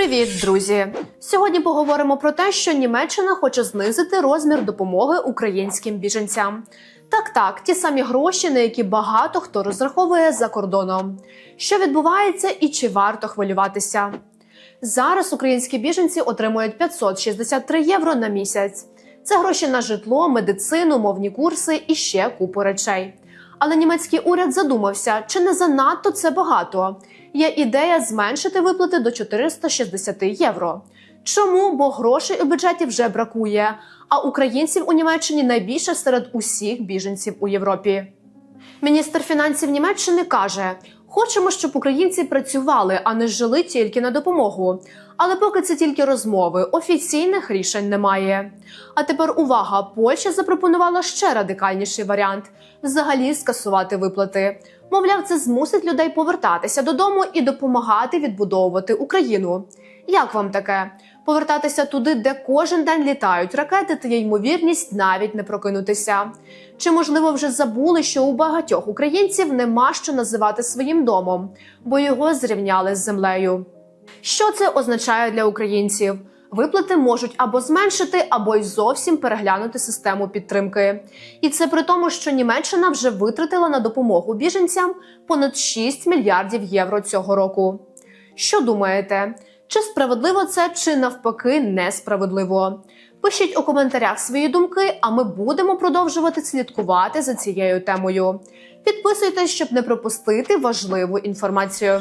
Привіт, друзі! Сьогодні поговоримо про те, що Німеччина хоче знизити розмір допомоги українським біженцям. Так, так, ті самі гроші, на які багато хто розраховує за кордоном. Що відбувається і чи варто хвилюватися? Зараз українські біженці отримують 563 євро на місяць. Це гроші на житло, медицину, мовні курси і ще купу речей. Але німецький уряд задумався, чи не занадто це багато. Є ідея зменшити виплати до 460 євро. Чому? Бо грошей у бюджеті вже бракує, а українців у Німеччині найбільше серед усіх біженців у Європі. Міністр фінансів Німеччини каже: хочемо, щоб українці працювали, а не жили тільки на допомогу. Але поки це тільки розмови, офіційних рішень немає. А тепер увага! Польща запропонувала ще радикальніший варіант взагалі скасувати виплати. Мовляв, це змусить людей повертатися додому і допомагати відбудовувати Україну. Як вам таке? Повертатися туди, де кожен день літають ракети, та є ймовірність навіть не прокинутися. Чи можливо вже забули, що у багатьох українців нема що називати своїм домом, бо його зрівняли з землею? Що це означає для українців? Виплати можуть або зменшити, або й зовсім переглянути систему підтримки. І це при тому, що Німеччина вже витратила на допомогу біженцям понад 6 мільярдів євро цього року. Що думаєте? Чи справедливо це, чи навпаки несправедливо? Пишіть у коментарях свої думки, а ми будемо продовжувати слідкувати за цією темою. Підписуйтесь, щоб не пропустити важливу інформацію.